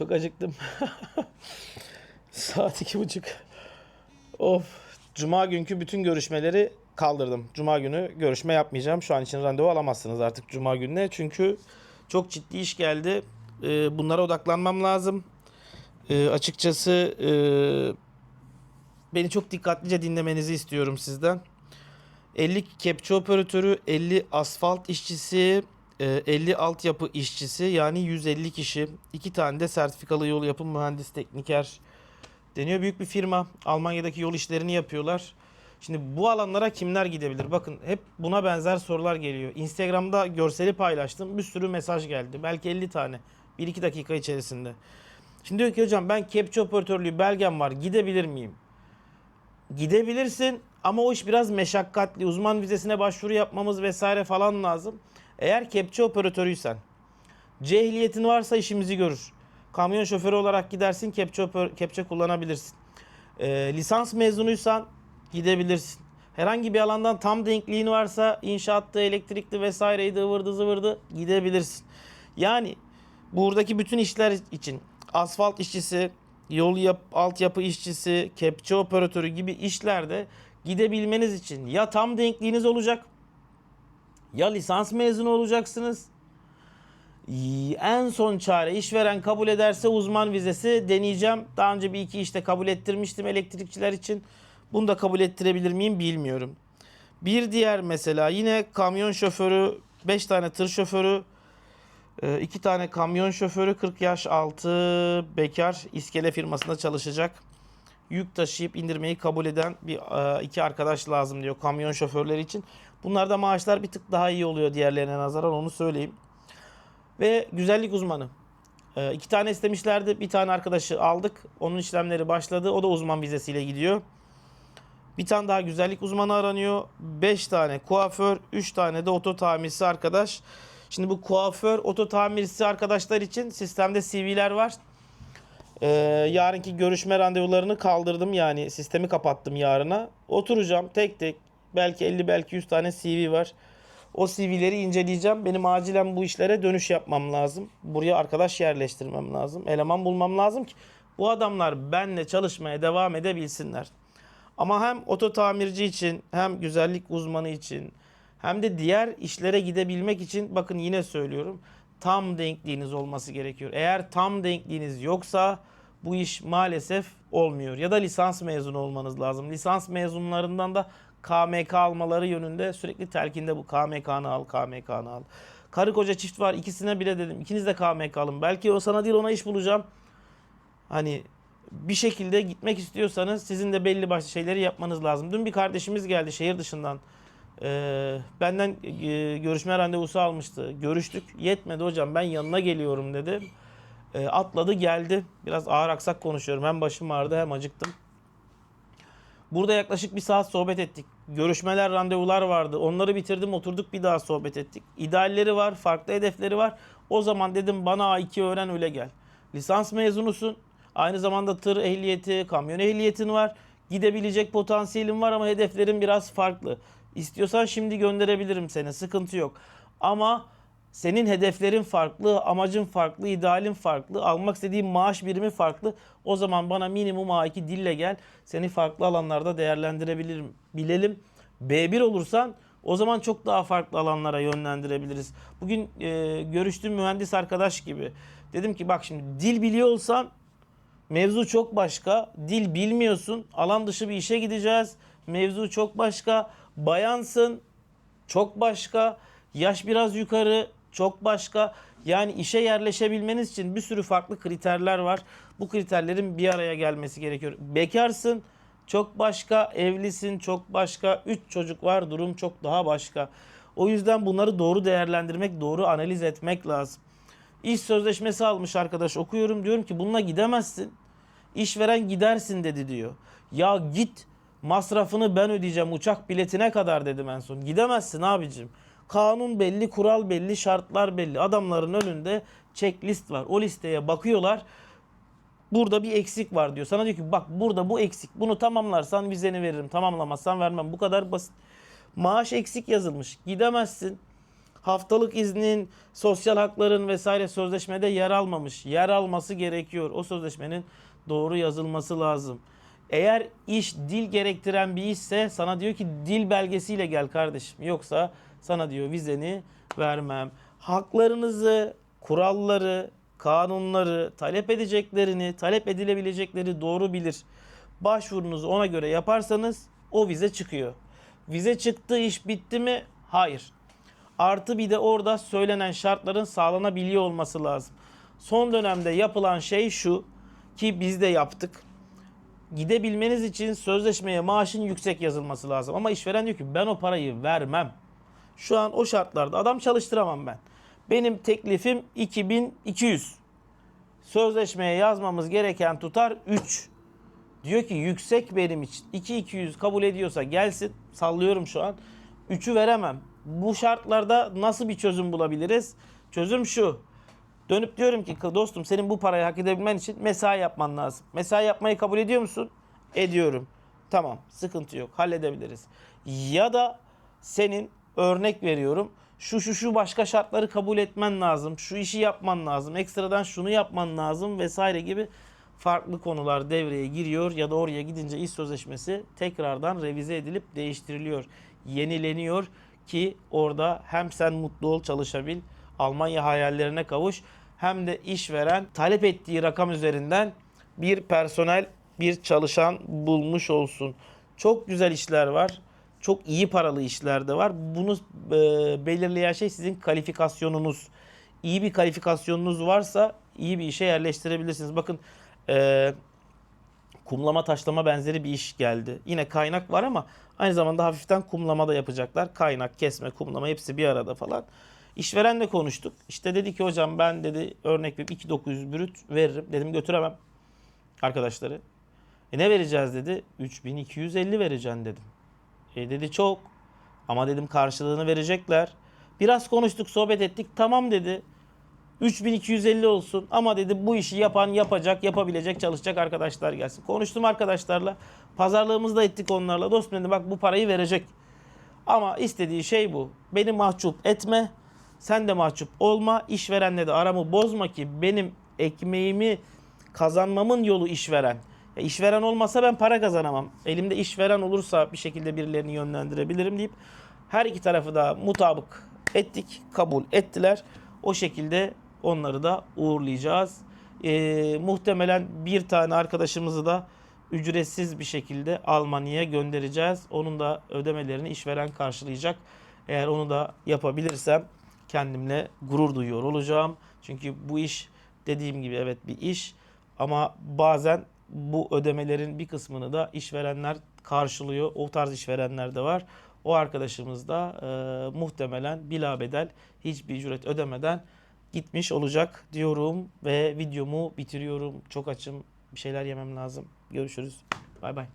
Çok acıktım. Saat iki buçuk. Of. Cuma günkü bütün görüşmeleri kaldırdım. Cuma günü görüşme yapmayacağım. Şu an için randevu alamazsınız artık Cuma gününe. Çünkü çok ciddi iş geldi. Ee, bunlara odaklanmam lazım. Ee, açıkçası e, beni çok dikkatlice dinlemenizi istiyorum sizden. 50 kepçe operatörü, 50 asfalt işçisi, 50 altyapı işçisi yani 150 kişi. iki tane de sertifikalı yol yapım mühendis tekniker deniyor. Büyük bir firma. Almanya'daki yol işlerini yapıyorlar. Şimdi bu alanlara kimler gidebilir? Bakın hep buna benzer sorular geliyor. Instagram'da görseli paylaştım. Bir sürü mesaj geldi. Belki 50 tane. 1-2 dakika içerisinde. Şimdi diyor ki hocam ben kepçe operatörlüğü belgem var. Gidebilir miyim? Gidebilirsin ama o iş biraz meşakkatli. Uzman vizesine başvuru yapmamız vesaire falan lazım. Eğer kepçe operatörüysen, C ehliyetin varsa işimizi görür. Kamyon şoförü olarak gidersin, kepçe, oper- kepçe kullanabilirsin. Ee, lisans mezunuysan gidebilirsin. Herhangi bir alandan tam denkliğin varsa inşaattı, elektrikli vesaireydi, ıvırdı zıvırdı gidebilirsin. Yani buradaki bütün işler için asfalt işçisi, yol yap, altyapı işçisi, kepçe operatörü gibi işlerde gidebilmeniz için ya tam denkliğiniz olacak ya lisans mezunu olacaksınız. En son çare işveren kabul ederse uzman vizesi deneyeceğim. Daha önce bir iki işte kabul ettirmiştim elektrikçiler için. Bunu da kabul ettirebilir miyim bilmiyorum. Bir diğer mesela yine kamyon şoförü, 5 tane tır şoförü, 2 tane kamyon şoförü 40 yaş altı bekar iskele firmasında çalışacak. Yük taşıyıp indirmeyi kabul eden bir e, iki arkadaş lazım diyor kamyon şoförleri için. Bunlarda maaşlar bir tık daha iyi oluyor diğerlerine nazaran onu söyleyeyim. Ve güzellik uzmanı. E, iki tane istemişlerdi. Bir tane arkadaşı aldık. Onun işlemleri başladı. O da uzman vizesiyle gidiyor. Bir tane daha güzellik uzmanı aranıyor. 5 tane kuaför, 3 tane de oto tamircisi arkadaş. Şimdi bu kuaför, oto tamircisi arkadaşlar için sistemde CV'ler var. Ee, yarınki görüşme randevularını kaldırdım yani sistemi kapattım yarına. Oturacağım tek tek belki 50 belki 100 tane CV var. O CV'leri inceleyeceğim. Benim acilen bu işlere dönüş yapmam lazım. Buraya arkadaş yerleştirmem lazım. Eleman bulmam lazım ki bu adamlar benle çalışmaya devam edebilsinler. Ama hem oto tamirci için hem güzellik uzmanı için hem de diğer işlere gidebilmek için bakın yine söylüyorum tam denkliğiniz olması gerekiyor. Eğer tam denkliğiniz yoksa bu iş maalesef olmuyor. Ya da lisans mezunu olmanız lazım. Lisans mezunlarından da KMK almaları yönünde sürekli telkinde bu KMK'nı al, KMK'nı al. Karı koca çift var ikisine bile dedim ikiniz de KMK alın. Belki o sana değil ona iş bulacağım. Hani bir şekilde gitmek istiyorsanız sizin de belli başlı şeyleri yapmanız lazım. Dün bir kardeşimiz geldi şehir dışından. Ee, benden e, görüşme randevusu almıştı. Görüştük. Yetmedi hocam ben yanına geliyorum dedi. Ee, atladı geldi. Biraz ağır aksak konuşuyorum. Hem başım ağrıdı hem acıktım. Burada yaklaşık bir saat sohbet ettik. Görüşmeler, randevular vardı. Onları bitirdim, oturduk bir daha sohbet ettik. İdealleri var, farklı hedefleri var. O zaman dedim bana A2 öğren öyle gel. Lisans mezunusun. Aynı zamanda tır ehliyeti, kamyon ehliyetin var. Gidebilecek potansiyelin var ama hedeflerin biraz farklı. İstiyorsan şimdi gönderebilirim seni. Sıkıntı yok. Ama senin hedeflerin farklı, amacın farklı, idealin farklı, almak istediğin maaş birimi farklı. O zaman bana minimum A2 dille gel. Seni farklı alanlarda değerlendirebilirim. Bilelim. B1 olursan o zaman çok daha farklı alanlara yönlendirebiliriz. Bugün e, görüştüğüm mühendis arkadaş gibi. Dedim ki bak şimdi dil biliyor olsan Mevzu çok başka. Dil bilmiyorsun. Alan dışı bir işe gideceğiz. Mevzu çok başka. Bayansın. Çok başka. Yaş biraz yukarı. Çok başka. Yani işe yerleşebilmeniz için bir sürü farklı kriterler var. Bu kriterlerin bir araya gelmesi gerekiyor. Bekarsın. Çok başka. Evlisin. Çok başka. Üç çocuk var. Durum çok daha başka. O yüzden bunları doğru değerlendirmek, doğru analiz etmek lazım. İş sözleşmesi almış arkadaş okuyorum diyorum ki bununla gidemezsin. İşveren gidersin dedi diyor. Ya git masrafını ben ödeyeceğim uçak biletine kadar dedim en son. Gidemezsin abicim. Kanun belli, kural belli, şartlar belli. Adamların önünde checklist var. O listeye bakıyorlar. Burada bir eksik var diyor. Sana diyor ki bak burada bu eksik. Bunu tamamlarsan vizeni veririm. Tamamlamazsan vermem. Bu kadar basit. Maaş eksik yazılmış. Gidemezsin. haftalık iznin, sosyal hakların vesaire sözleşmede yer almamış. Yer alması gerekiyor. O sözleşmenin doğru yazılması lazım. Eğer iş dil gerektiren bir işse sana diyor ki dil belgesiyle gel kardeşim. Yoksa sana diyor vizeni vermem. Haklarınızı, kuralları, kanunları, talep edeceklerini, talep edilebilecekleri doğru bilir. Başvurunuzu ona göre yaparsanız o vize çıkıyor. Vize çıktı iş bitti mi? Hayır. Artı bir de orada söylenen şartların sağlanabiliyor olması lazım. Son dönemde yapılan şey şu ki biz de yaptık. Gidebilmeniz için sözleşmeye maaşın yüksek yazılması lazım. Ama işveren diyor ki ben o parayı vermem. Şu an o şartlarda adam çalıştıramam ben. Benim teklifim 2200. Sözleşmeye yazmamız gereken tutar 3. Diyor ki yüksek benim için. 2200 kabul ediyorsa gelsin. Sallıyorum şu an. 3'ü veremem. Bu şartlarda nasıl bir çözüm bulabiliriz? Çözüm şu. Dönüp diyorum ki dostum senin bu parayı hak edebilmen için mesai yapman lazım. Mesai yapmayı kabul ediyor musun? Ediyorum. Tamam sıkıntı yok halledebiliriz. Ya da senin örnek veriyorum şu şu şu başka şartları kabul etmen lazım. Şu işi yapman lazım. Ekstradan şunu yapman lazım vesaire gibi farklı konular devreye giriyor ya da oraya gidince iş sözleşmesi tekrardan revize edilip değiştiriliyor. Yenileniyor ki orada hem sen mutlu ol çalışabil, Almanya hayallerine kavuş hem de işveren talep ettiği rakam üzerinden bir personel, bir çalışan bulmuş olsun. Çok güzel işler var. Çok iyi paralı işler de var. Bunu e, belirleyen şey sizin kalifikasyonunuz. İyi bir kalifikasyonunuz varsa iyi bir işe yerleştirebilirsiniz. Bakın e, kumlama taşlama benzeri bir iş geldi. Yine kaynak var ama aynı zamanda hafiften kumlama da yapacaklar. Kaynak, kesme, kumlama hepsi bir arada falan. İşverenle konuştuk. İşte dedi ki hocam ben dedi örnek verip 2900 brüt veririm. Dedim götüremem arkadaşları. E ne vereceğiz dedi. 3250 vereceksin dedim. E dedi çok. Ama dedim karşılığını verecekler. Biraz konuştuk, sohbet ettik. Tamam dedi. 3250 olsun ama dedi bu işi yapan yapacak, yapabilecek, çalışacak arkadaşlar gelsin. Konuştum arkadaşlarla. Pazarlığımızı da ettik onlarla. Dostum dedi bak bu parayı verecek. Ama istediği şey bu. Beni mahcup etme. Sen de mahcup olma. İşverenle de aramı bozma ki benim ekmeğimi kazanmamın yolu işveren. Ya işveren olmasa ben para kazanamam. Elimde işveren olursa bir şekilde birilerini yönlendirebilirim deyip her iki tarafı da mutabık ettik, kabul ettiler. O şekilde onları da uğurlayacağız. Ee, muhtemelen bir tane arkadaşımızı da ücretsiz bir şekilde Almanya'ya göndereceğiz. Onun da ödemelerini işveren karşılayacak. Eğer onu da yapabilirsem kendimle gurur duyuyor olacağım. Çünkü bu iş dediğim gibi evet bir iş ama bazen bu ödemelerin bir kısmını da işverenler karşılıyor. O tarz işverenler de var. O arkadaşımız da e, muhtemelen bilabedel hiçbir ücret ödemeden gitmiş olacak diyorum ve videomu bitiriyorum. Çok açım. Bir şeyler yemem lazım. Görüşürüz. Bay bay.